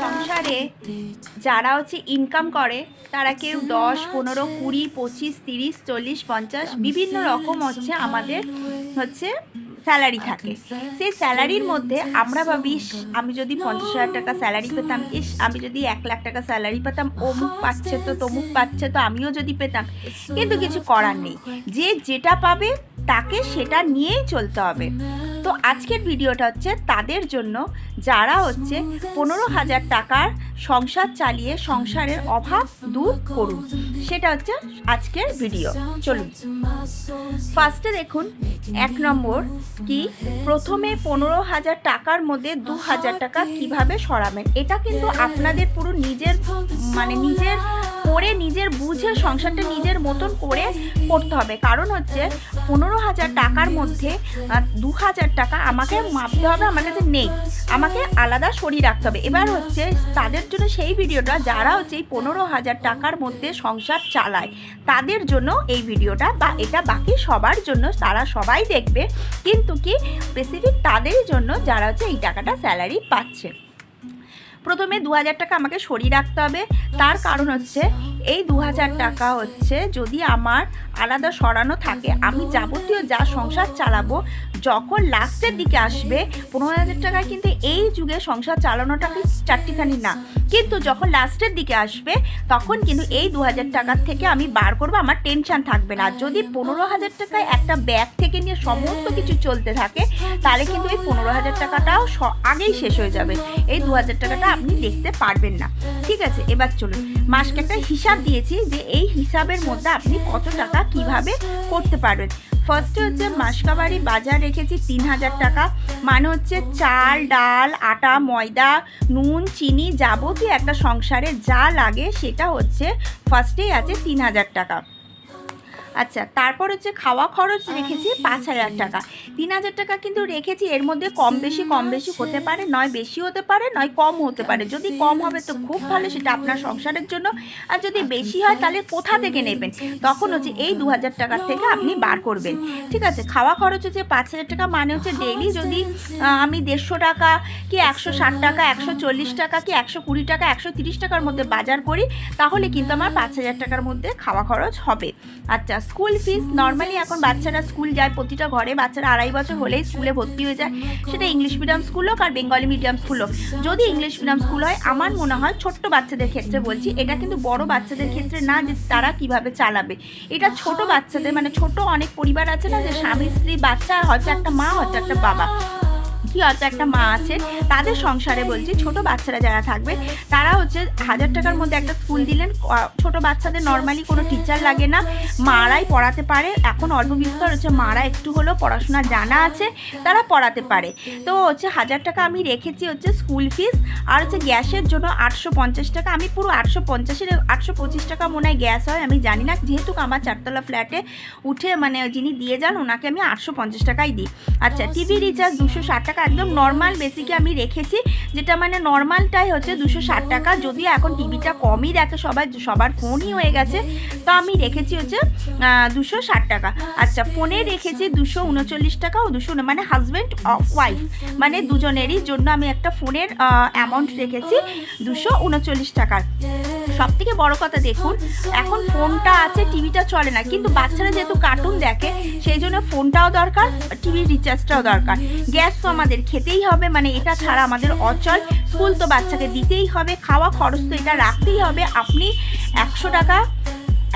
সংসারে যারা হচ্ছে ইনকাম করে, তারা কেউ দশ, পনেরো, কুড়ি, পঁচিশ, তিরিশ, চল্লিশ, পঞ্চাশ, বিভিন্ন রকম হচ্ছে আমাদের হচ্ছে স্যালারি থাকে। সেই স্যালারির মধ্যে আমরা ভাবি আমি যদি পঞ্চাশ হাজার টাকা স্যালারি পেতাম ইস আমি যদি এক লাখ টাকা স্যালারি পেতাম অমুক পাচ্ছে তো তমুক পাচ্ছে তো আমিও যদি পেতাম। কিন্তু কিছু করার নেই। যে যেটা পাবে তাকে সেটা নিয়েই চলতে হবে। তো আজকের ভিডিওটা হচ্ছে তাদের জন্য যারা হচ্ছে পনেরো হাজার টাকার সংসার চালিয়ে সংসারের অভাব দূর করুন। সেটা হচ্ছে আজকের ভিডিও চলুন। ফার্স্টে দেখুন, এক নম্বর কি? প্রথমে পনেরো হাজার টাকার মধ্যে দু হাজার টাকা কীভাবে সরাবেন? এটা কিন্তু আপনাদের পুরো নিজের মানে নিজের করে, নিজের বুঝে, সংসারটা নিজের মতন করে করতে হবে। কারণ হচ্ছে পনেরো হাজার টাকার মধ্যে দু হাজার টাকা আমাকে মাপতে হবে আমার কাছে নেই। আমাকে আলাদা সরিয়ে রাখতে হবে। এবার হচ্ছে তাদের জন্য সেই ভিডিওটা যারা হচ্ছে এই পনেরো হাজার টাকার মধ্যে সংসার চালায়, তাদের জন্য এই ভিডিওটা বা এটা বাকি সবার জন্য তারা সবাই দেখবে। কিন্তু কি স্পেসিফিক তাদের জন্য যারা হচ্ছে এই টাকাটা স্যালারি পাচ্ছে। প্রথমে দু হাজার টাকা আমাকে সরিয়ে রাখতে হবে। তার কারণ হচ্ছে এই দু হাজার টাকা হচ্ছে যদি আমার আলাদা সরানো থাকে, আমি যাবতীয় যা সংসার চালাবো, যখন লাস্টের দিকে আসবে, পনেরো হাজার টাকায় কিন্তু এই যুগে সংসার চালানোটা চারটিখানি না। কিন্তু যখন লাস্টের দিকে আসবে, তখন কিন্তু এই দু হাজার টাকার থেকে আমি বার করব, আমার টেনশন থাকবে না। যদি পনেরো হাজার টাকায় একটা ব্যাগ থেকে নিয়ে সমস্ত কিছু চলতে থাকে, তাহলে কিন্তু এই পনেরো হাজার টাকাটাও আগেই শেষ হয়ে যাবে। এই দু হাজার টাকাটা আপনি দেখতে পারবেন না। ঠিক আছে, এবার চলুন। মাসকে একটা হিসাব দিয়েছি যে এই হিসাবের মধ্যে আপনি কত টাকা কীভাবে করতে পারবেন। ফার্স্টে হচ্ছে মাসকাবাড়ি বাজার রেখেছি তিন হাজার টাকা। মানে হচ্ছে চাল, ডাল, আটা, ময়দা, নুন, চিনি যাবতীয় একটা সংসারে যা লাগে সেটা হচ্ছে ফার্স্টেই আছে তিন হাজার টাকা। আচ্ছা তারপর হচ্ছে খাওয়া খরচ রেখেছি পাঁচ হাজার টাকা। তিন হাজার টাকা কিন্তু রেখেছি এর মধ্যে কম বেশি কম বেশি হতে পারে নয় বেশি হতে পারে নয় কম হতে পারে। যদি কম হবে তো খুব ভালো সেটা আপনার সংসারের জন্য। আর যদি বেশি হয় তাহলে কোথা থেকে নেবেন? তখন হচ্ছে এই দু হাজার টাকার থেকে আপনি বার করবেন। ঠিক আছে খাওয়া খরচ হচ্ছে পাঁচ হাজার টাকা মানে হচ্ছে ডেইলি যদি আমি দেড়শো টাকা কি একশো ষাট টাকা একশো চল্লিশ টাকা কি একশো কুড়ি টাকা একশো তিরিশ টাকার মধ্যে বাজার করি তাহলে কিন্তু আমার পাঁচ হাজার টাকার মধ্যে খাওয়া খরচ হবে। আচ্ছা স্কুল ফিস নর্মালি এখন বাচ্চারা স্কুল যায়, প্রতিটা ঘরে বাচ্চারা আড়াই বছর হলেই স্কুলে ভর্তি হয়ে যায়। সেটা ইংলিশ মিডিয়াম স্কুল হোক আর বেঙ্গলি মিডিয়াম স্কুল হোক। যদি ইংলিশ মিডিয়াম স্কুল হয়, আমার মনে হয় ছোট্ট বাচ্চাদের ক্ষেত্রে বলছি, এটা কিন্তু বড় বাচ্চাদের ক্ষেত্রে না যে তারা কীভাবে চালাবে। এটা ছোট বাচ্চাদের মানে ছোট অনেক পরিবার আছে না যে স্বামী স্ত্রী বাচ্চা, হয়তো একটা মা, হয়তো একটা বাবা। কি হয়তো একটা মা আছে, তাদের সংসারে বলছি ছোট বাচ্চারা যারা থাকবে, তারা হচ্ছে হাজার টাকার মধ্যে একটা স্কুল দিলেন ছোট বাচ্চাদের নর্মালি কোনো টিচার লাগে না, মারাই পড়াতে পারে, এখন অল্প বিস্তর হচ্ছে মারা একটু হলেও পড়াশোনা জানা আছে, তারা পড়াতে পারে। তো হচ্ছে হাজার টাকা আমি রেখেছি হচ্ছে স্কুল ফিস আর হচ্ছে গ্যাসের জন্য আটশো পঞ্চাশ টাকা, আমি পুরো আটশো পঞ্চাশের, আটশো পঁচিশ টাকা মনে হয় গ্যাস হয়, আমি জানি না, যেহেতু আমার চারতলা ফ্ল্যাটে উঠে মানে যিনি দিয়ে যান, ওনাকে আমি আটশো পঞ্চাশ টাকাই দিই। আচ্ছা টিভি রিচার্জ দুশো ষাট টাকা একদম নর্মাল বেসিকে আমি রেখেছি, যেটা মানে নর্মালটাই হচ্ছে দুশো ষাট টাকা। যদিও এখন টিভিটা কমই দেখে, সবাই সবার ফোনই হয়ে গেছে। তো আমি রেখেছি হচ্ছে দুশো ষাট টাকা। আচ্ছা ফোনে রেখেছি দুশো উনচল্লিশ টাকা ও দুশো মানে হাজব্যান্ড ওয়াইফ মানে দুজনেরই জন্য আমি একটা ফোনের অ্যামাউন্ট রেখেছি দুশো উনচল্লিশ টাকার। সব থেকে বড় কথা দেখুন, এখন ফোনটা আছে টিভিটা চলে না। কিন্তু বাচ্চারা যেহেতু কার্টুন দেখে, সেই জন্য ফোনটাও দরকার টিভির রিচার্জটাও দরকার। গ্যাস তো আমাদের খেতেই হবে মানে এটা ছাড়া আমাদের অচল। স্কুল তো বাচ্চাকে দিতেই হবে, খাওয়া খরচ তো এটা রাখতেই হবে। আপনি একশো টাকা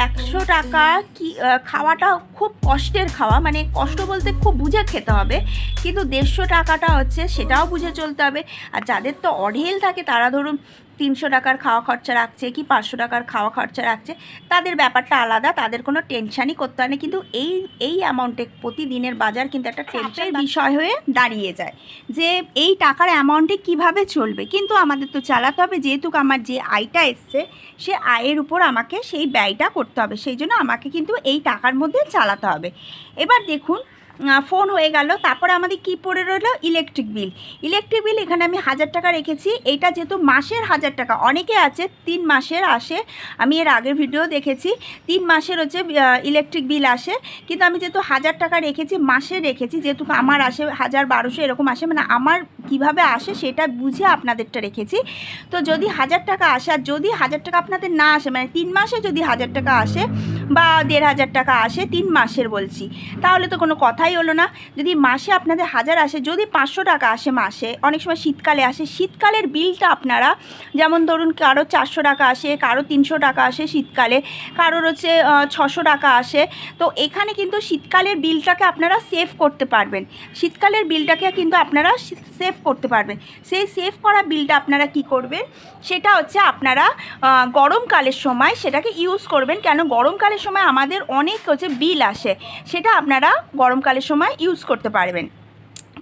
একশো টাকা কি খাওয়াটা খুব কষ্টের খাওয়া মানে কষ্ট বলতে খুব বুঝে খেতে হবে, কিন্তু দেড়শো টাকাটা হচ্ছে সেটাও বুঝে চলতে হবে। আর যাদের তো অঢেল থাকে তারা ধরুন তিনশো টাকার খাওয়া খরচা রাখছে কি পাঁচশো টাকার খাওয়া খরচা রাখছে তাদের ব্যাপারটা আলাদা তাদের কোনো টেনশনই করতে হয় না। কিন্তু এই এই অ্যামাউন্টে প্রতিদিনের বাজার কিন্তু একটা টেনশনের বিষয় হয়ে দাঁড়িয়ে যায় যে এই টাকার অ্যামাউন্টে কীভাবে চলবে। কিন্তু আমাদের তো চালাতে হবে যেহেতু আমার যে আয়টা এসছে সে আয়ের উপর আমাকে সেই ব্যয়টা করতে হবে। সেই জন্য আমাকে কিন্তু এই টাকার মধ্যে চালাতে হবে। এবার দেখুন ফোন হয়ে গেল। তারপরে আমাদের কি পড়ে রইল? ইলেকট্রিক বিল ইলেকট্রিক বিল এখানে আমি হাজার টাকা রেখেছি। এটা যেহেতু মাসের হাজার টাকা, অনেকে আছে তিন মাসের আসে। আমি এর আগের ভিডিও দেখেছি। তিন মাসের হচ্ছে ইলেকট্রিক বিল আসে। কিন্তু আমি যেহেতু হাজার টাকা রেখেছি, মাসে রেখেছি, যেহেতু আমার আসে হাজার বারোশো এরকম আসে মানে আমার কীভাবে আসে সেটা বুঝে আপনাদেরটা রেখেছি। তো যদি হাজার টাকা আসে, আর যদি হাজার টাকা আপনাদের না আসে মানে তিন মাসে যদি হাজার টাকা আসে বা দেড় হাজার টাকা আসে, তিন মাসের বলছি। তাহলে তো কোনো কথাই হলো না। যদি মাসে আপনাদের হাজার আসে, যদি পাঁচশো টাকা আসে মাসে, অনেক সময় শীতকালে আসে, শীতকালের বিলটা আপনারা, যেমন ধরুন কারও চারশো টাকা আসে, কারও তিনশো টাকা আসে শীতকালে, কারোর হচ্ছে ছশো টাকা আসে, তো এখানে কিন্তু শীতকালের বিলটাকে আপনারা সেভ করতে পারবেন। শীতকালের বিলটাকে কিন্তু আপনারা সেভ করতে পারবেন। সেই সেভ করা বিলটা আপনারা কি করবেন? সেটা হচ্ছে আপনারা গরমকালের সময় সেটাকে ইউজ করবেন। কেন? গরমকালের সময় আমাদের অনেক হচ্ছে বিল আসে, সেটা আপনারা গরমকালের সময় ইউজ করতে পারবেন।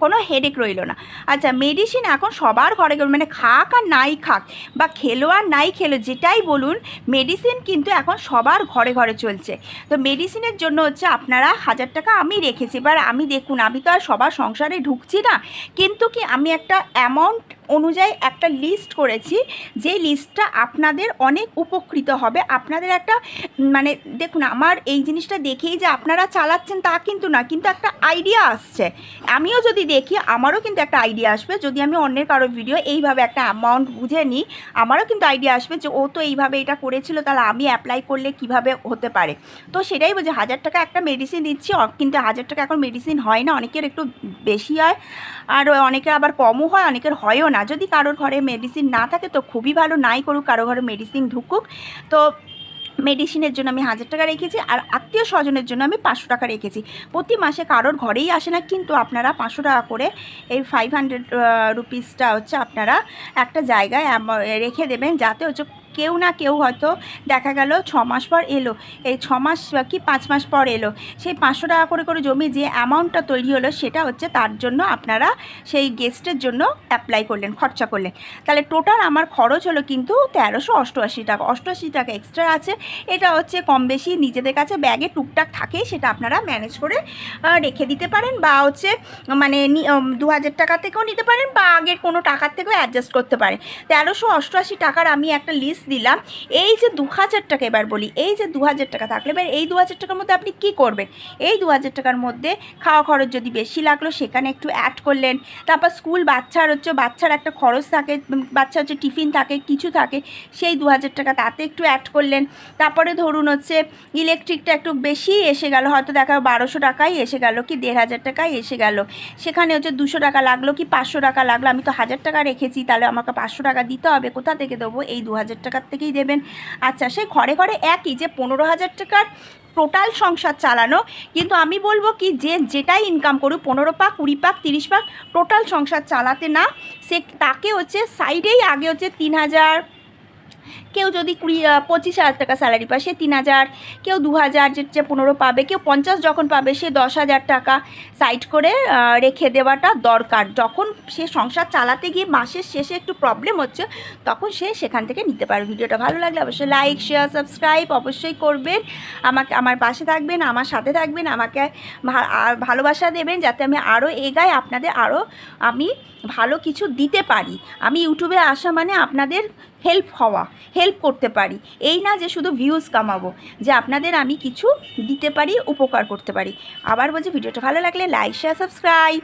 কোনো হেডেক রইল না। আচ্ছা মেডিসিন এখন সবার ঘরে ঘরে মানে খাক আর নাই খাক, বা খেলো আর নাই খেলো, যেটাই বলুন মেডিসিন কিন্তু এখন সবার ঘরে ঘরে চলছে। তো মেডিসিনের জন্য হচ্ছে আপনারা হাজার টাকা আমি রেখেছি, এবার আমি দেখুন, আমি তো আর সবার সংসারে ঢুকছি না, কিন্তু কি আমি একটা অ্যামাউন্ট অনুযায়ী একটা লিস্ট করেছি, যে লিস্টটা আপনাদের অনেক উপকৃত হবে। আপনাদের একটা মানে দেখুন, আমার এই জিনিসটা দেখেই যে আপনারা চালাচ্ছেন তা কিন্তু না, কিন্তু একটা আইডিয়া আসছে। আমিও যদি দেখি, আমারও কিন্তু একটা আইডিয়া আসবে। যদি আমি অন্যের কারও ভিডিও এইভাবে একটা অ্যামাউন্ট বুঝে নিই, আমারও কিন্তু আইডিয়া আসবে যে ও তো এইভাবে এটা করেছিল, তাহলে আমি অ্যাপ্লাই করলে কীভাবে হতে পারে? তো সেটাই বলছি, হাজার টাকা একটা মেডিসিন দিচ্ছি, কিন্তু হাজার টাকা এখন মেডিসিন হয় না, অনেকের একটু বেশি হয়। আর অনেকের আবার কমও হয়, অনেকের হয়ও না। যদি কারোর ঘরে মেডিসিন না থাকে, তো খুবই ভালো। নাই করুক, কারও ঘরে মেডিসিন ঢুকুক, তো মেডিসিনের জন্য আমি হাজার টাকা রেখেছি আর আত্মীয় স্বজনের জন্য আমি পাঁচশো টাকা রেখেছি। প্রতি মাসে কারোর ঘরেই আসে না, কিন্তু আপনারা পাঁচশো টাকা করে এই ফাইভ হান্ড্রেড রুপিসটা হচ্ছে আপনারা একটা জায়গায় রেখে দেবেন, যাতে হচ্ছে কেউ না কেউ হয়তো দেখা গেল ছ মাস পর এলো। এই ছ মাস কি পাঁচ মাস পর এলো। সেই পাঁচশো টাকা করে করে জমি যে অ্যামাউন্টটা তৈরি হলো, সেটা হচ্ছে তার জন্য আপনারা সেই গেস্টের জন্য অ্যাপ্লাই করলেন, খরচা করলেন। তাহলে টোটাল আমার খরচ হলো কিন্তু তেরোশো অষ্টআশি টাকা। অষ্টআশি টাকা এক্সট্রা আছে। এটা হচ্ছে কম বেশি নিজেদের কাছে ব্যাগে টুকটাক থাকে, সেটা আপনারা ম্যানেজ করে রেখে দিতে পারেন বা হচ্ছে মানে দু হাজার টাকা থেকেও নিতে পারেন বা আগের কোনো টাকার থেকেও অ্যাডজাস্ট করতে পারেন। তেরোশো অষ্টআশি টাকার আমি একটা লিস্ট দিলাম। এই যে দু হাজার টাকা এবার বলি, এই যে দু হাজার টাকা থাকলে। এবার এই দু হাজার টাকার মধ্যে আপনি কি করবেন? এই দু হাজার টাকার মধ্যে খাওয়া খরচ যদি বেশি লাগল, সেখানে একটু অ্যাড করলেন। তারপর স্কুল বাচ্চার হচ্ছে, বাচ্চার একটা খরচ থাকে বাচ্চা হচ্ছে টিফিন থাকে, কিছু থাকে, সেই দু হাজার টাকা তাতে একটু অ্যাড করলেন। তারপরে ধরুন হচ্ছে ইলেকট্রিকটা একটু বেশি এসে গেল, হয়তো দেখা বারোশো টাকাই এসে গেল কি, দেড় হাজার টাকাই এসে গেল। সেখানে হচ্ছে দুশো টাকা লাগল কি, পাঁচশো টাকা লাগল। আমি তো হাজার টাকা রেখেছি, তাহলে আমাকে পাঁচশো টাকা দিতে হবে, কোথা থেকে দেবো? এই দু হাজার টাকার থেকেই দেবেন। আচ্ছা সেই ঘরে ঘরে একই যে পনেরো হাজার টাকার টোটাল সংসার চালানো, কিন্তু আমি বলব কি, যে যেটাই ইনকাম করুক, পনেরো পাক, কুড়ি পাক, তিরিশ পাক, টোটাল সংসার চালাতে না, সে তাকে হচ্ছে সাইডেই আগে হচ্ছে তিন হাজার কেউ যদি কুড়ি পঁচিশ হাজার টাকা স্যালারি পায়, সে তিন হাজার, কেউ দু হাজার যে পনেরো পাবে, কেউ পঞ্চাশ যখন পাবে, সে দশ হাজার টাকা সাইড করে রেখে দেওয়াটা দরকার। যখন সে সংসার চালাতে গিয়ে মাসের শেষে একটু প্রবলেম হচ্ছে, তখন সে সেখান থেকে নিতে পারে ভিডিওটা ভালো লাগলে অবশ্যই লাইক শেয়ার সাবস্ক্রাইব অবশ্যই করবেন। আমাকে, আমার পাশে থাকবেন, আমার সাথে থাকবেন, আমাকে ভালোবাসা দেবেন, যাতে আমি আরও এগাই, আপনাদের আরও আমি ভালো কিছু দিতে পারি। আমি ইউটিউবে আসা মানে আপনাদের হেল্প হওয়া। হেল্প করতে পারি। এই না যে শুধু ভিউজ কামাবো, যে আপনাদের আমি কিছু দিতে পারি, উপকার করতে পারি। আবার বলছি, ভিডিওটা ভালো লাগলে লাইক শেয়ার সাবস্ক্রাইব